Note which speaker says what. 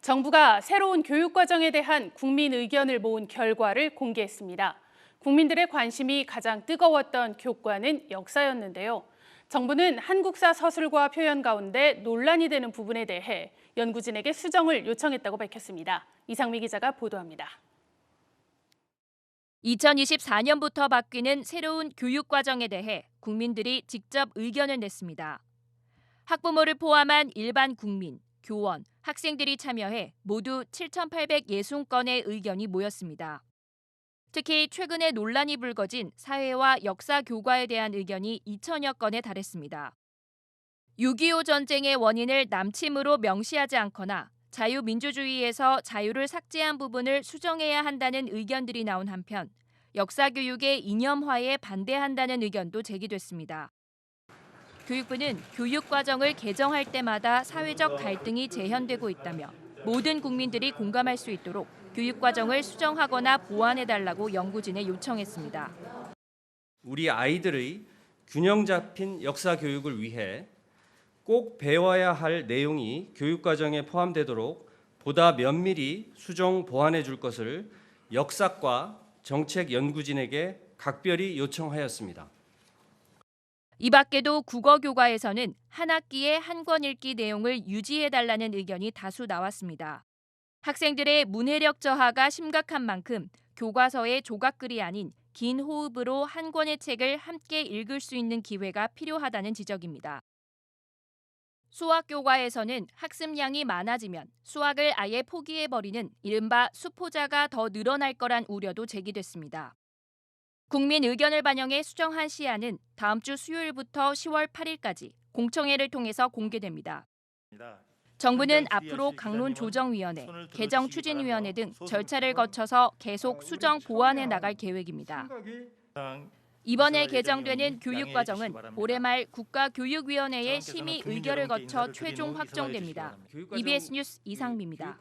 Speaker 1: 정부가 새로운 교육과정에 대한 국민 의견을 모은 결과를 공개했습니다. 국민들의 관심이 가장 뜨거웠던 교과는 역사였는데요. 정부는 한국사 서술과 표현 가운데 논란이 되는 부분에 대해 연구진에게 수정을 요청했다고 밝혔습니다. 이상미 기자가 보도합니다.
Speaker 2: 2024년부터 바뀌는 새로운 교육과정에 대해 국민들이 직접 의견을 냈습니다. 학부모를 포함한 일반 국민, 교원, 학생들이 참여해 모두 7,860건의 의견이 모였습니다. 특히 최근에 논란이 불거진 사회와 역사 교과에 대한 의견이 2천여 건에 달했습니다. 6.25 전쟁의 원인을 남침으로 명시하지 않거나 자유민주주의에서 자유를 삭제한 부분을 수정해야 한다는 의견들이 나온 한편 역사 교육의 이념화에 반대한다는 의견도 제기됐습니다. 교육부는 교육과정을 개정할 때마다 사회적 갈등이 재현되고 있다며 모든 국민들이 공감할 수 있도록 교육과정을 수정하거나 보완해달라고 연구진에 요청했습니다.
Speaker 3: 우리 아이들의 균형 잡힌 역사 교육을 위해 꼭 배워야 할 내용이 교육과정에 포함되도록 보다 면밀히 수정 보완해 줄 것을 역사과 정책연구진에게 각별히 요청하였습니다.
Speaker 2: 이 밖에도 국어 교과에서는 한 학기에 한 권 읽기 내용을 유지해달라는 의견이 다수 나왔습니다. 학생들의 문해력 저하가 심각한 만큼 교과서의 조각글이 아닌 긴 호흡으로 한 권의 책을 함께 읽을 수 있는 기회가 필요하다는 지적입니다. 수학 교과에서는 학습량이 많아지면 수학을 아예 포기해버리는 이른바 수포자가 더 늘어날 거란 우려도 제기됐습니다. 국민 의견을 반영해 수정한 시안은 다음 주 수요일부터 10월 8일까지 공청회를 통해서 공개됩니다. 정부는 앞으로 강론 조정위원회, 개정 추진위원회 등 절차를 거쳐서 계속 수정 보완해 나갈 계획입니다. 이번에 개정되는 교육과정은 올해 말 국가교육위원회의 심의 의결을 거쳐 최종 확정됩니다. EBS 뉴스 이상미입니다.